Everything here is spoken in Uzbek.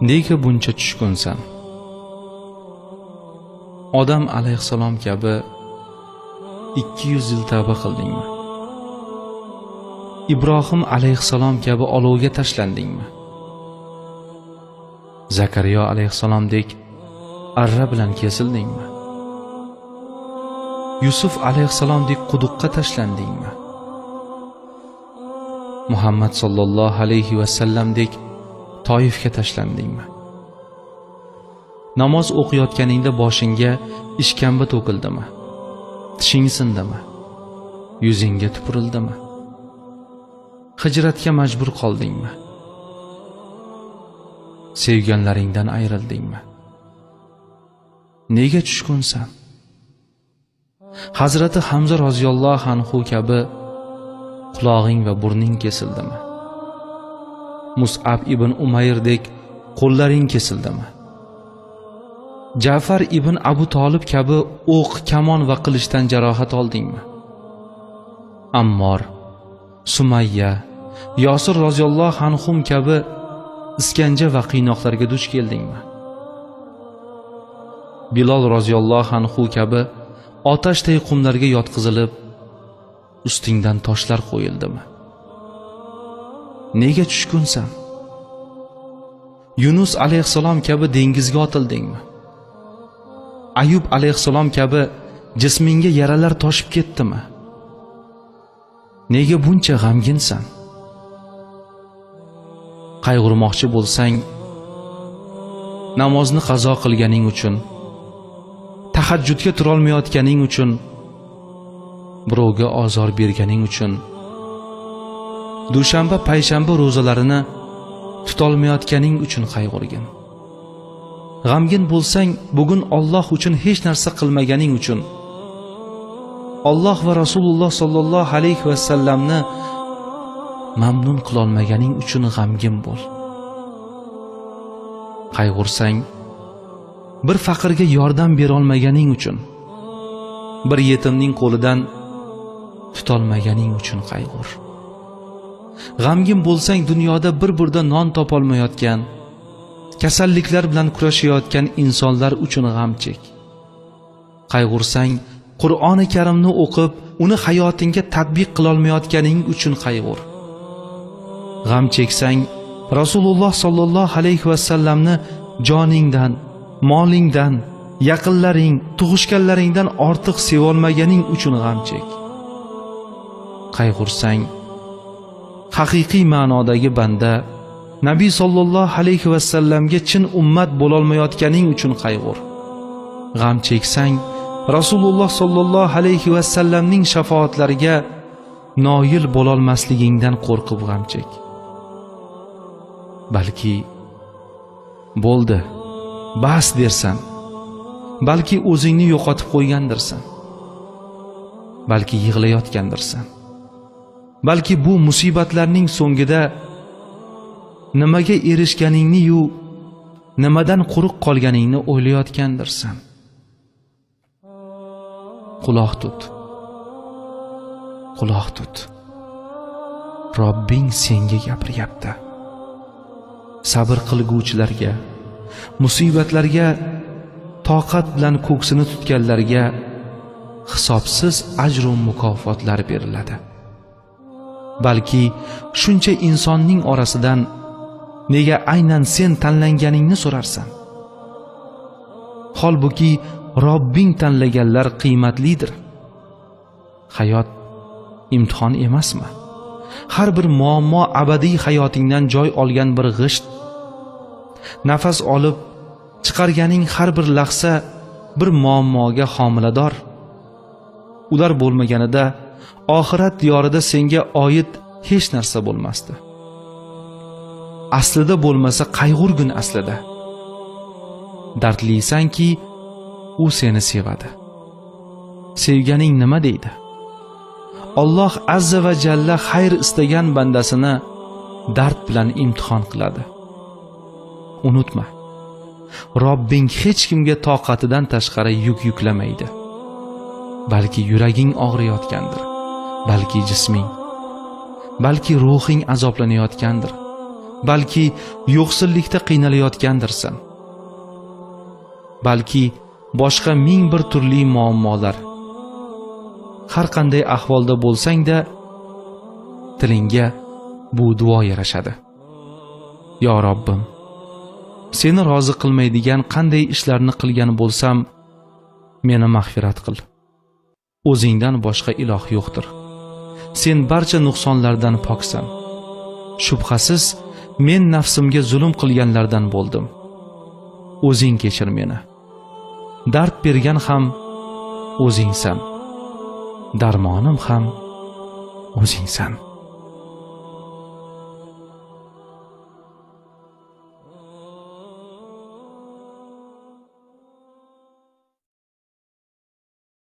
nega buncha tushkunsan? Odam alayhissalom kabi 200 yil tavba qildingmi? Ibrohim alayhissalom kabi olovga tashlandingmi zakariyo alayhissalomdek arra bilan kesildingmi? Yusuf alayhissalomdek quduqqa tashlandingmi muhammad sollallohu alayhi vasallamdek toifga tashlandingmi namoz o'qiyotganingda boshingga ishkamba to'kildimi? Tishing sindimi yuzingga tupurildimi hijratga majbur qoldingmi? Sevganlaringdan ayrildingmi? Nega tushkunsan? Hazrati hamza roziyallohu anhu kabi qulog'ing va burning kesildimi? Musab ibn umayrdek qo'llaring kesildimi? Jafar ibn abu tolib kabi o'q kamon va qilichdan jarohat oldingmi? Ammor sumayya yosir roziyallohu anhum kabi iskanja va qiynoqlarga duch keldingmi? Bilol roziyallohu anhu kabi otashday qumlarga yotqizilib ustingdan toshlar qo'yildimi? Nega tushkunsan? Yunus alayhissalom kabi dengizga otildingmi? Ayub alayhissalom kabi jismingga yaralar toshib ketdimi? Nega buncha g'amginsan? Qayg'urmoqchi bo'lsang namozni qazo qilganing uchun tahajjudga turolmayotganing uchun birovga ozor berganing uchun dushanba payshanba ro'zalarini tutolmayotganing uchun qayg'urgin g'amgin bo'lsang bugun Alloh uchun hech narsa qilmaganing uchun Alloh va Rasululloh sollallohu alayhi vasallamni mamnun qilolmaganing uchun g'amgin bo'l. Qayg'ursang bir faqirga yordam berolmaganing uchun bir yetimning qo'lidan tutolmaganing uchun qayg'ur g'amgin bo'lsang dunyoda bir burda non topolmayotgan kasalliklar bilan kurashayotgan insonlar uchun g'am chek. Qayg'ursang qur'oni karimni o'qib uni hayotingga tadbiq qilolmayotganing uchun qayg'ur. G'am cheksang rasululloh sollallohu alayhi vasallamni joningdan molingdan yaqinlaring tug'ishganlaringdan ortiq sevolmaganing uchun g'am chek. Qayg'ursang haqiqiy ma'nodagi banda. Nabiy sollallohu alayhi vasallamga chin ummat bo'lolmayotganing uchun qayg'ur. G'am cheksang rasululloh sollallohu alayhi vasallamning shafoatlariga noil bo'lolmasligingdan qo'rqib g'am chek. Balki bo'ldi bas dersan balki o'zingni yo'qotib qo'ygandirsan balki yig'layotgandirsan. Balki bu musibatlarning so'ngida nimaga erishganingni-yu nimadan quruq qolganingni o'ylayotgandirsan. Quloq tut. Quloq tut. Robbing senga gapiryapti. Sabr qilguvchilarga musibatlarga toqat bilan ko'ksini tutganlarga hisobsiz ajru mukofotlar beriladi. Balki shuncha insonning orasidan nega aynan sen tanlanganingni so'rarsan? Holbuki robbing tanlaganlar qiymatlidir. Hayot imtihon emasmi? Har bir muammo abadiy hayotingdan joy olgan bir g'isht. Nafas olib chiqarganing har bir lahza bir muammoga homilador. Ular bo'lmaganida oxirat diyorida senga oid hech narsa bo'lmasdi. Aslida bo'lmasa qayg'urgin aslida. Dardlisanki u seni sevadi. Sevganing nima deydi? Alloh azza va jalla xayr istagan bandasini dard bilan imtihon qiladi. Unutma robbing hech kimga toqatidan tashqari yuk yuklamaydi. Balki yuraging og'riyotgandir. Balki jisming. Balki ruhing azoblanayotgandir. Balki yo'qsillikda qiynalayotgandirsan. Balki boshqa ming bir turli muammolar. Har qanday ahvolda bo'lsang-da tilingga bu duo yarashadi. Yo robbim seni rozi qilmaydigan qanday ishlarni qilgan bo'lsam meni mag'firat qil. O'zingdan boshqa iloh yo'qdir. Sen barcha nuqsonlardan poksan. Shubhasiz men nafsimga zulm qilganlardan bo'ldim. O'zing kechir meni. Dard bergan ham o'zingsan. Darmonim ham o'zingsan.